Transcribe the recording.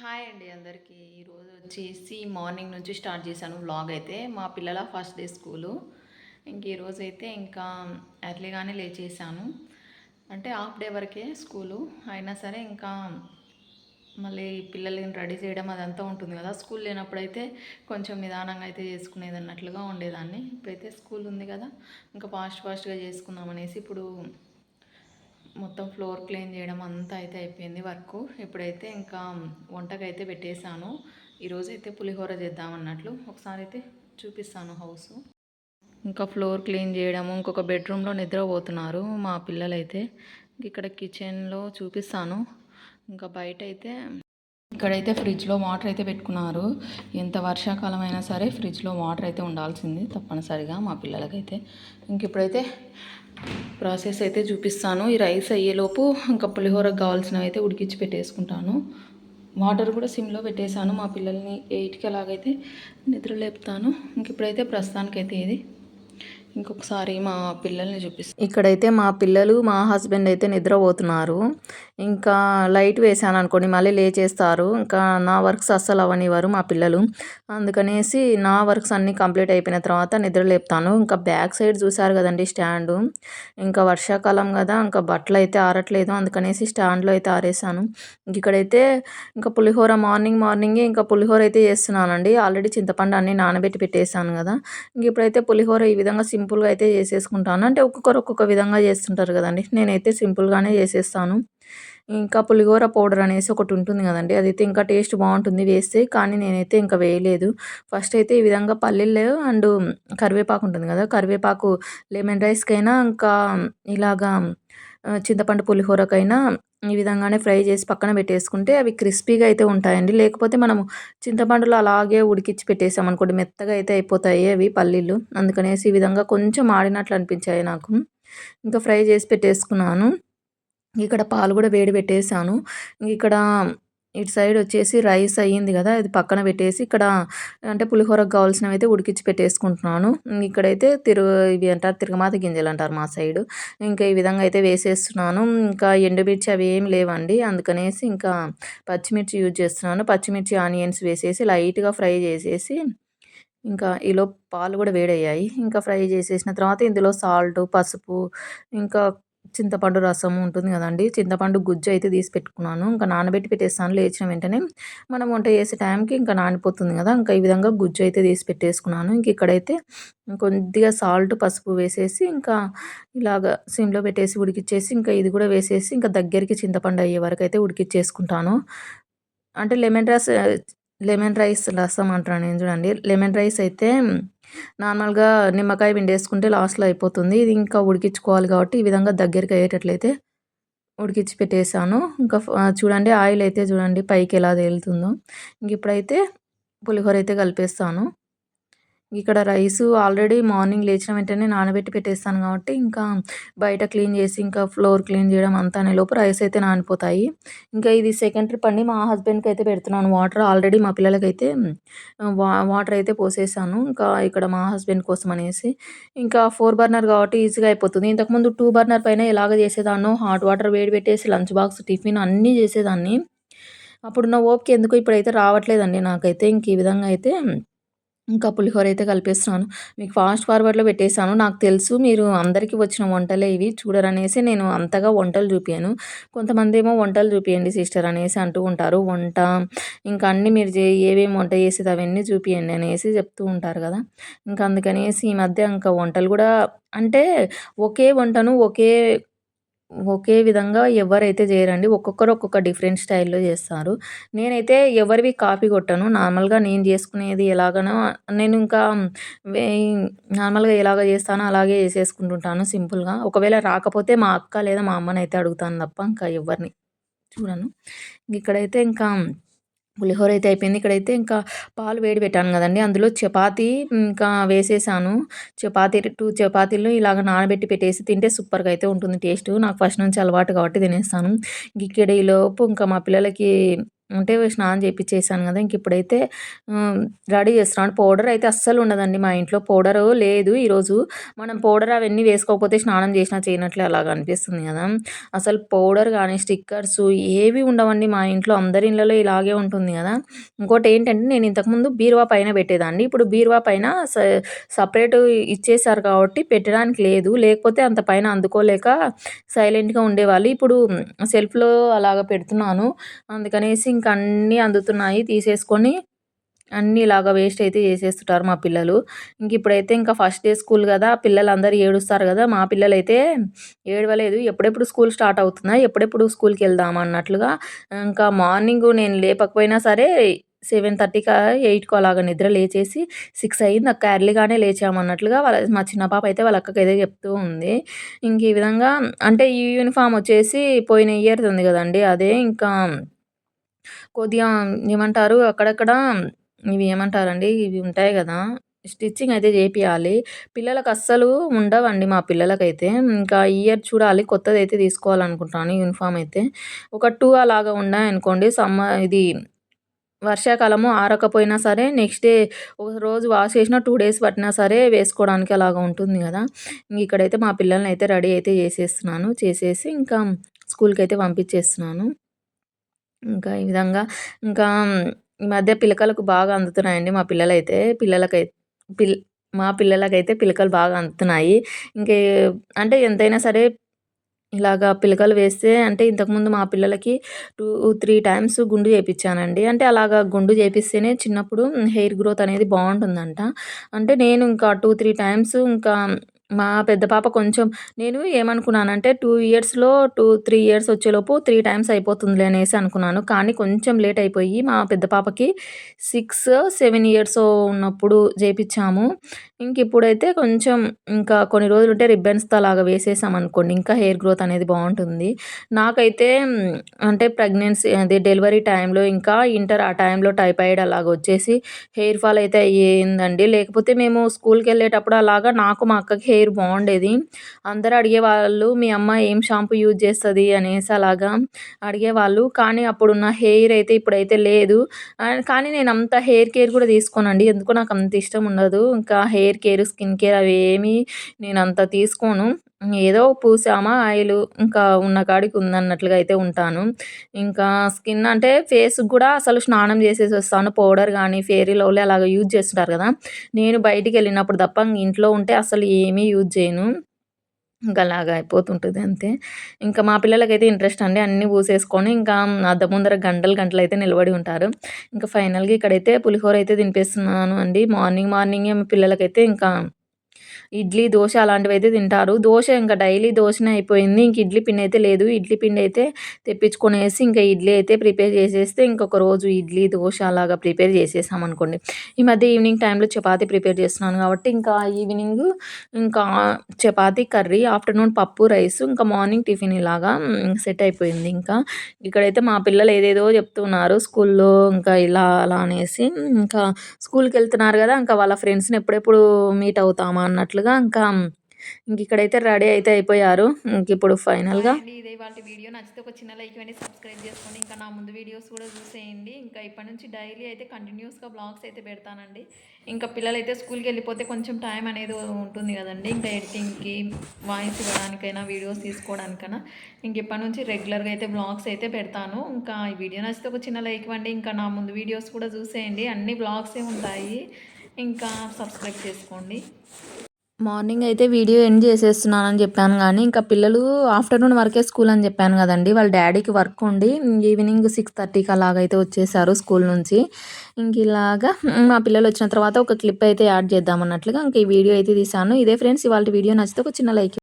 Hi అండి అందరికీ. ఈరోజు వచ్చేసి మార్నింగ్ నుంచి స్టార్ట్ చేశాను వ్లాగ్ అయితే. మా పిల్లల ఫస్ట్ డే స్కూలు. ఇంక ఈరోజు అయితే ఇంకా ఎర్లీగానే లేచేసాను అంటే హాఫ్ డే వరకే స్కూలు. అయినా సరే ఇంకా మళ్ళీ పిల్లల్ని రెడీ చేయడం అదంతా ఉంటుంది కదా. స్కూల్ లేనప్పుడైతే కొంచెం నిదానంగా అయితే చేసుకునేది అన్నట్లుగా ఉండేదాన్ని. ఇప్పుడైతే స్కూల్ ఉంది కదా. ఇంకా ఫాస్ట్ ఫాస్ట్గా చేసుకుందాం అనేసి ఇప్పుడు మొత్తం ఫ్లోర్ క్లీన్ చేయడం అంతా అయితే అయిపోయింది వర్క్. ఇప్పుడైతే ఇంకా వంటకైతే పెట్టేశాను. ఈరోజు అయితే పులిహోర చేద్దాం అన్నట్లు ఒకసారి అయితే చూపిస్తాను హౌస్. ఇంకా ఫ్లోర్ క్లీన్ చేయడము ఇంకొక బెడ్రూమ్లో నిద్రపోతున్నారు మా పిల్లలైతే. ఇక్కడ కిచెన్లో చూపిస్తాను. ఇంకా బయట అయితే ఇక్కడైతే ఫ్రిడ్జ్లో వాటర్ అయితే పెట్టుకున్నారు. ఎంత వర్షాకాలం అయినా సరే ఫ్రిడ్జ్లో వాటర్ అయితే ఉండాల్సింది తప్పనిసరిగా మా పిల్లలకైతే. ఇంక ఇప్పుడైతే ప్రాసెస్ అయితే చూపిస్తాను. ఈ రైస్ అయ్యేలోపు ఇంకా పులిహోరకు కావాల్సినవి అయితే ఉడికించి పెట్టేసుకుంటాను. వాటర్ కూడా సిమ్లో పెట్టేశాను. మా పిల్లల్ని ఎయిట్కి అలాగైతే నిద్ర లేపుతాను ఇంక ఇప్పుడైతే ప్రస్తుతానికైతే ఇది. ఇంకొకసారి మా పిల్లల్ని చూపిస్తాను ఇక్కడైతే మా పిల్లలు మా హస్బెండ్ అయితే నిద్రపోతున్నారు. ఇంకా లైట్ వేసాను అనుకోండి మళ్ళీ లేచేస్తారు. ఇంకా నా వర్క్స్ అస్సలు అవనివ్వరు మా పిల్లలు. అందుకనేసి నా వర్క్స్ అన్నీ కంప్లీట్ అయిపోయిన తర్వాత నిద్ర లేపుతాను. ఇంకా బ్యాక్ సైడ్ చూసారు కదండి స్టాండు. ఇంకా వర్షాకాలం కదా ఇంకా బట్టలు అయితే ఆరట్లేదు. అందుకనేసి స్టాండ్లో అయితే ఆరేసాను ఇక్కడైతే ఇంకా పులిహోర మార్నింగ్ మార్నింగే ఇంకా పులిహోర అయితే చేస్తున్నానండి. ఆల్రెడీ చింతపండు అన్నీ నానబెట్టి పెట్టేశాను కదా. ఇంక ఇప్పుడైతే పులిహోర ఈ విధంగా సింపుల్గా అయితే చేసేసుకుంటాను. అంటే ఒక్కొక్కరు ఒక్కొక్క విధంగా చేస్తుంటారు కదండి. నేనైతే సింపుల్గానే చేసేస్తాను. ఇంకా పులిహోర పౌడర్ అనేసి ఒకటి ఉంటుంది కదండి. అదైతే ఇంకా టేస్ట్ బాగుంటుంది వేస్తే కానీ నేనైతే ఇంకా వేయలేదు. ఫస్ట్ అయితే ఈ విధంగా పల్లీలు అండ్ కరివేపాకు ఉంటుంది కదా. కరివేపాకు లెమన్ రైస్కైనా ఇంకా ఇలాగా చింతపండు పులిహోరకైనా ఈ విధంగానే ఫ్రై చేసి పక్కన పెట్టేసుకుంటే అవి క్రిస్పీగా అయితే ఉంటాయండి. లేకపోతే మనము చింతపండులో అలాగే ఉడికించి పెట్టేసామనుకోండి మెత్తగా అయితే అయిపోతాయి అవి పల్లీలు. అందుకనేసి ఈ విధంగా కొంచెం ఆడినట్లు అనిపించాయి నాకు. ఇంకా ఫ్రై చేసి పెట్టేసుకున్నాను. ఇక్కడ పాలు కూడా వేడి పెట్టేశాను. ఇక్కడ ఇటు సైడ్ వచ్చేసి రైస్ అయ్యింది కదా అది పక్కన పెట్టేసి ఇక్కడ అంటే పులిహోరకు కావాల్సినవి అయితే ఉడికించి పెట్టేసుకుంటున్నాను. ఇక్కడైతే తిరు ఇవి అంటారు తిరగమాత గింజలు అంటారు మా సైడు. ఇంకా ఈ విధంగా అయితే వేసేస్తున్నాను. ఇంకా ఎండుమిర్చి అవి ఏం లేవండి. అందుకనేసి ఇంకా పచ్చిమిర్చి యూజ్ చేస్తున్నాను. పచ్చిమిర్చి ఆనియన్స్ వేసేసి లైట్గా ఫ్రై చేసేసి ఇంకా ఈలో పాలు కూడా వేడయ్యాయి. ఇంకా ఫ్రై చేసేసిన తర్వాత ఇందులో సాల్ట్ పసుపు ఇంకా చింతపండు రసం ఉంటుంది కదండి. చింతపండు గుజ్జు అయితే తీసి పెట్టుకున్నాను. ఇంకా నానబెట్టి పెట్టేస్తాను. లేచిన వెంటనే మనం వంట చేసే టైంకి ఇంకా నానిపోతుంది కదా. ఇంకా ఈ విధంగా గుజ్జు అయితే తీసి పెట్టేసుకున్నాను. ఇంక ఇక్కడైతే కొద్దిగా సాల్ట్ పసుపు వేసేసి ఇంకా ఇలాగ సిమ్లో పెట్టేసి ఉడికిచ్చేసి ఇంకా ఇది కూడా వేసేసి ఇంకా దగ్గరికి చింతపండు అయ్యే వరకు అయితే ఉడికిచ్చేసుకుంటాను. అంటే లెమన్ రైస్ లెమన్ రైస్ రసం అంటాను నేను చూడండి. లెమన్ రైస్ అయితే నార్మల్గా నిమ్మకాయ పిండేసుకుంటే లాస్ట్లో అయిపోతుంది. ఇది ఇంకా ఉడికించుకోవాలి కాబట్టి ఈ విధంగా దగ్గరికి అయ్యేటట్లయితే ఉడికించి పెట్టేశాను ఇంకా చూడండి ఆయిల్ అయితే చూడండి పైకి ఎలా తేలుతుందో. ఇంక ఇప్పుడైతే పులిహోర అయితే కలిపేస్తాను. ఇక్కడ రైసు ఆల్రెడీ మార్నింగ్ లేచిన వెంటనే నానబెట్టి పెట్టేస్తాను కాబట్టి ఇంకా బయట క్లీన్ చేసి ఇంకా ఫ్లోర్ క్లీన్ చేయడం అంతా లోపు రైస్ అయితే నానిపోతాయి. ఇంకా ఇది సెకండ్ ట్రిప్ అండి. మా హస్బెండ్కి అయితే పెడుతున్నాను వాటర్. ఆల్రెడీ మా పిల్లలకైతే వా వాటర్ అయితే పోసేసాను. ఇంకా ఇక్కడ మా హస్బెండ్ కోసం అనేసి ఇంకా ఫోర్ బర్నర్ కాబట్టి ఈజీగా అయిపోతుంది. ఇంతకుముందు టూ బర్నర్ పైన ఎలాగ చేసేదాన్నో హాట్ వాటర్ వేడి పెట్టేసి లంచ్ బాక్స్ టిఫిన్ అన్నీ చేసేదాన్ని. అప్పుడున్న ఓపిక ఎందుకు ఇప్పుడైతే రావట్లేదండి నాకైతే. ఇంక ఈ విధంగా అయితే ఇంకా పులిహోర అయితే కలిపేస్తున్నాను. మీకు ఫాస్ట్ ఫార్వర్డ్లో పెట్టేశాను. నాకు తెలుసు మీరు అందరికీ వచ్చిన వంటలే ఇవి. చూడరనేసి నేను అంతగా వంటలు చూపించాను కొంతమంది ఏమో వంటలు చూపించండి సిస్టర్ అనేసి అంటూ ఉంటారు. వంట ఇంకా అన్నీ మీరు చే ఏవేమి వంట చేసేది అవన్నీ చూపించండి అనేసి చెప్తూ ఉంటారు కదా. ఇంకా అందుకనేసి ఈ మధ్య ఇంకా వంటలు కూడా అంటే ఒకే వంటను ఒకే ఒకే విధంగా ఎవరైతే చేయరండి ఒక్కొక్కరు ఒక్కొక్క డిఫరెంట్ స్టైల్లో చేస్తారు. నేనైతే ఎవరివి కాపీ కొట్టను. నార్మల్గా నేను చేసుకునేది ఎలాగనో నేను ఇంకా నార్మల్గా ఎలాగ చేస్తానో అలాగే చేసేసుకుంటుంటాను సింపుల్గా. ఒకవేళ రాకపోతే మా అక్క లేదా మా అమ్మనైతే అడుగుతాను తప్ప ఇంకా ఎవరిని చూడను. ఇక్కడైతే ఇంకా పులిహోర అయితే అయిపోయింది. ఇక్కడైతే ఇంకా పాలు వేడి పెట్టాను కదండి. అందులో చపాతి ఇంకా వేసేసాను. చపాతీ టూ చపాతీలు ఇలాగ నానబెట్టి పెట్టేసి తింటే సూపర్గా అయితే ఉంటుంది టేస్ట్. నాకు ఫస్ట్ నుంచి అలవాటు కాబట్టి తినేస్తాను. ఇక్కడ ఈలోపు ఇంకా మా పిల్లలకి అంటే స్నానం చేపిచ్చేసాను కదా ఇంక ఇప్పుడైతే రెడీ చేస్తున్నాను. పౌడర్ అయితే అస్సలు ఉండదండి మా ఇంట్లో. పౌడరు లేదు ఈరోజు. మనం పౌడర్ అవన్నీ వేసుకోకపోతే స్నానం చేసినా చేయనట్లే అలాగ అనిపిస్తుంది కదా! అసలు పౌడర్ కానీ స్టిక్కర్స్ ఏవి ఉండవండి మా ఇంట్లో. అందరి ఇళ్ళలో ఇలాగే ఉంటుంది కదా! ఇంకోటి ఏంటంటే నేను ఇంతకుముందు బీరువా పైన పెట్టేదాన్ని. ఇప్పుడు బీరువా పైన స ఇచ్చేసారు కాబట్టి పెట్టడానికి లేదు. లేకపోతే అంత పైన అందుకోలేక సైలెంట్‌గా ఉండేవాళ్ళు. ఇప్పుడు సెల్ఫ్‌లో అలాగ పెడుతున్నాను. అందుకనేసి ఇంక అన్నీ అందుతున్నాయి తీసేసుకొని అన్నీ ఇలాగా వేస్ట్ అయితే చేసేస్తుంటారు మా పిల్లలు. ఇంక ఇప్పుడైతే ఇంకా ఫస్ట్ డే స్కూల్ కదా! పిల్లలందరూ ఏడుస్తారు కదా! మా పిల్లలు అయితే ఏడవలేదు. ఎప్పుడెప్పుడు స్కూల్ స్టార్ట్ అవుతుందా? ఎప్పుడెప్పుడు స్కూల్కి వెళ్దాం అన్నట్లుగా ఇంకా మార్నింగ్ నేను లేపకపోయినా సరే సెవెన్ 7:30కా, 8కో అలాగ నిద్ర లేచేసి సిక్స్ అయింది అక్క ఎర్లీగానే లేచామన్నట్లుగా వాళ్ళ మా చిన్న పాప అయితే వాళ్ళ అక్కకైతే చెప్తూ ఉంది. ఇంక ఈ విధంగా అంటే ఈ యూనిఫామ్ వచ్చేసి పోయిన ఇయర్‌ది ఉంది కదండి అదే ఇంకా కొద్దిగా ఏమంటారు అక్కడక్కడ ఇవి ఏమంటారండి? ఇవి ఉంటాయి కదా స్టిచ్చింగ్ అయితే చేపియాలి పిల్లలకి అస్సలు ఉండవండి మా పిల్లలకైతే. ఇంకా ఇయర్ చూడాలి కొత్తది అయితే తీసుకోవాలనుకుంటున్నాను యూనిఫామ్ అయితే. ఒక టూ అలాగా ఉన్నాయనుకోండి సమ్మ ఇది వర్షాకాలము ఆరకపోయినా సరే నెక్స్ట్ డే ఒక రోజు వాష్ చేసినా టూ డేస్ పట్టినా సరే వేసుకోవడానికి అలాగా ఉంటుంది కదా ఇంక ఇక్కడైతే మా పిల్లల్ని అయితే రెడీ అయితే చేసేస్తున్నాను. చేసేసి ఇంకా స్కూల్కి అయితే పంపించేస్తున్నాను. ఇంకా ఈ విధంగా ఇంకా ఈ మధ్య పిలకలకు బాగా అందుతున్నాయండి మా పిల్లలైతే. పిల్లలకై పిల్ మా పిల్లలకైతే పిలకలు బాగా అందుతున్నాయి. ఇంకే అంటే ఎంతైనా సరే ఇలాగా పిలకలు వేస్తే అంటే ఇంతకుముందు మా పిల్లలకి 2, 3 టైమ్స్ గుండు చేపిచ్చానండి. అంటే అలాగా గుండు చేపిస్తేనే చిన్నప్పుడు హెయిర్ గ్రోత్ అనేది బాగుంటుందంట అంటే నేను ఇంకా 2, 3 టైమ్స్ ఇంకా మా పెద్ద పాప కొంచెం నేను ఏమనుకున్నానంటే టూ ఇయర్స్‌లో 2, 3 ఇయర్స్ వచ్చేలోపు త్రీ టైమ్స్ అయిపోతుందిలే అనేసి అనుకున్నాను. కానీ కొంచెం లేట్ అయిపోయి మా పెద్ద పాపకి సిక్స్ సెవెన్ ఇయర్స్ ఉన్నప్పుడు చేయించాము ఇంక ఇప్పుడైతే కొంచెం ఇంకా కొన్ని రోజులు ఉంటే రిబ్బన్స్‌తో అలాగా వేసేసామనుకోండి ఇంకా హెయిర్ గ్రోత్ అనేది బాగుంటుంది నాకైతే అంటే ప్రెగ్నెన్సీ అది డెలివరీ టైంలో ఇంకా ఇంటర్ ఆ టైంలో టైఫాయిడ్ అలాగ వచ్చేసి హెయిర్ ఫాల్ అయితే అయ్యిందండి. లేకపోతే మేము స్కూల్కి వెళ్ళేటప్పుడు అలాగా నాకు మా అక్కకి హెయిర్ బాగుండేది అందరూ అడిగేవాళ్ళు మీ అమ్మ ఏం షాంపూ యూజ్ చేస్తుంది అనేసి అలాగా అడిగేవాళ్ళు. కానీ అప్పుడున్న హెయిర్ అయితే ఇప్పుడైతే లేదు. కానీ నేను అంత హెయిర్ కేర్ కూడా తీసుకోనండి. ఎందుకో నాకు అంత ఇష్టం ఉండదు. ఇంకా hair hair care, skin care అవి ఏమి నేను అంత తీసుకోను. ఏదో పూసామా ఆయిల్ ఇంకా ఉన్న కాడికి ఉందన్నట్లుగా అయితే ఉంటాను. ఇంకా స్కిన్ అంటే ఫేస్‌కి కూడా అసలు స్నానం చేసేసి వస్తాను. పౌడర్ కానీ ఫేరీ లవ్లీ అలాగా యూజ్ చేస్తుంటారు కదా! నేను బయటికి వెళ్ళినప్పుడు తప్ప ఇంట్లో ఉంటే అసలు ఏమీ యూజ్ చేయను. ఇంకా అలాగా అయిపోతుంటుంది అంతే. ఇంకా మా పిల్లలకైతే ఇంట్రెస్ట్ అండి. అన్నీ పూసేసుకొని ఇంకా అద్దం ముందర గంటలు గంటలైతే నిలబడి ఉంటారు. ఇంకా ఫైనల్‌గా ఇక్కడైతే పులిహోర అయితే తినిపిస్తున్నాను అండి. మార్నింగ్ మార్నింగే మా పిల్లలకైతే ఇంకా ఇడ్లీ, దోస అలాంటివైతే తింటారు. దోశ ఇంకా డైలీ దోశనే అయిపోయింది. ఇంక ఇడ్లీ పిండి అయితే లేదు. ఇడ్లీ పిండి అయితే తెప్పించుకునేసి ఇంకా ఇడ్లీ అయితే ప్రిపేర్ చేసేస్తే ఇంకొక రోజు ఇడ్లీ, దోశ అలాగా ప్రిపేర్ చేసేసామనుకోండి. ఈ మధ్య ఈవినింగ్ టైంలో చపాతీ ప్రిపేర్ చేస్తున్నాను కాబట్టి ఇంకా ఈవినింగ్ ఇంకా చపాతీ, కర్రీ, ఆఫ్టర్‌నూన్ పప్పు, రైస్ ఇంకా మార్నింగ్ టిఫిన్ ఇలాగా సెట్ అయిపోయింది ఇంకా. ఇక్కడైతే మా పిల్లలు ఏదేదో చెప్తున్నారు స్కూల్‌లో ఇంకా ఇలా అలా అనేసి. ఇంకా స్కూల్కి వెళ్తున్నారు కదా! ఇంకా వాళ్ళ ఫ్రెండ్స్‌ని ఎప్పుడెప్పుడు మీట్ అవుతామా అన్నట్లు అన్నట్లుగా ఇంకా ఇంకిక్కడైతే రెడీ అయితే అయిపోయారు. ఇంకిప్పుడు ఫైనల్‌గా అండి ఇదే ఇవాల్టి వీడియో. నచ్చితే ఒక చిన్న లైక్ ఇవ్వండి సబ్స్క్రైబ్ చేసుకోండి. ఇంకా నా ముందు వీడియోస్ కూడా చూసేయండి. ఇంకా ఇప్పటి నుంచి డైలీ అయితే కంటిన్యూస్గా బ్లాగ్స్ అయితే పెడతానండి. ఇంకా పిల్లలు అయితే స్కూల్కి వెళ్ళిపోతే కొంచెం టైం అనేది ఉంటుంది కదండి. ఇంకా ఎడిటింగ్కి వాయిస్ ఇవ్వడానికైనా వీడియోస్ తీసుకోవడానికైనా. ఇంక ఇప్పటి నుంచి రెగ్యులర్గా అయితే బ్లాగ్స్ అయితే పెడతాను. ఇంకా ఈ వీడియో నచ్చితే ఒక చిన్న లైక్ ఇవ్వండి. ఇంకా నా ముందు వీడియోస్ కూడా చూసేయండి. అన్ని బ్లాగ్సే ఉంటాయి. ఇంకా సబ్స్క్రైబ్ చేసుకోండి. మార్నింగ్ అయితే వీడియో ఎండ్ చేసేస్తున్నానని చెప్పాను కానీ ఇంకా పిల్లలు ఆఫ్టర్‌నూన్ వరకే స్కూల్ అని చెప్పాను కదండి వాళ్ళ డాడీకి వర్క్ ఉండి ఈవినింగ్ 6:30కి అలాగైతే వచ్చేసారు స్కూల్ నుంచి. ఇంక ఇలాగా మా పిల్లలు వచ్చిన తర్వాత ఒక క్లిప్ అయితే యాడ్ చేద్దామన్నట్లుగా ఇంక ఈ వీడియో అయితే తీసాను ఇదే ఫ్రెండ్స్ ఇవాళ వీడియో నచ్చితే ఒక చిన్న లైక్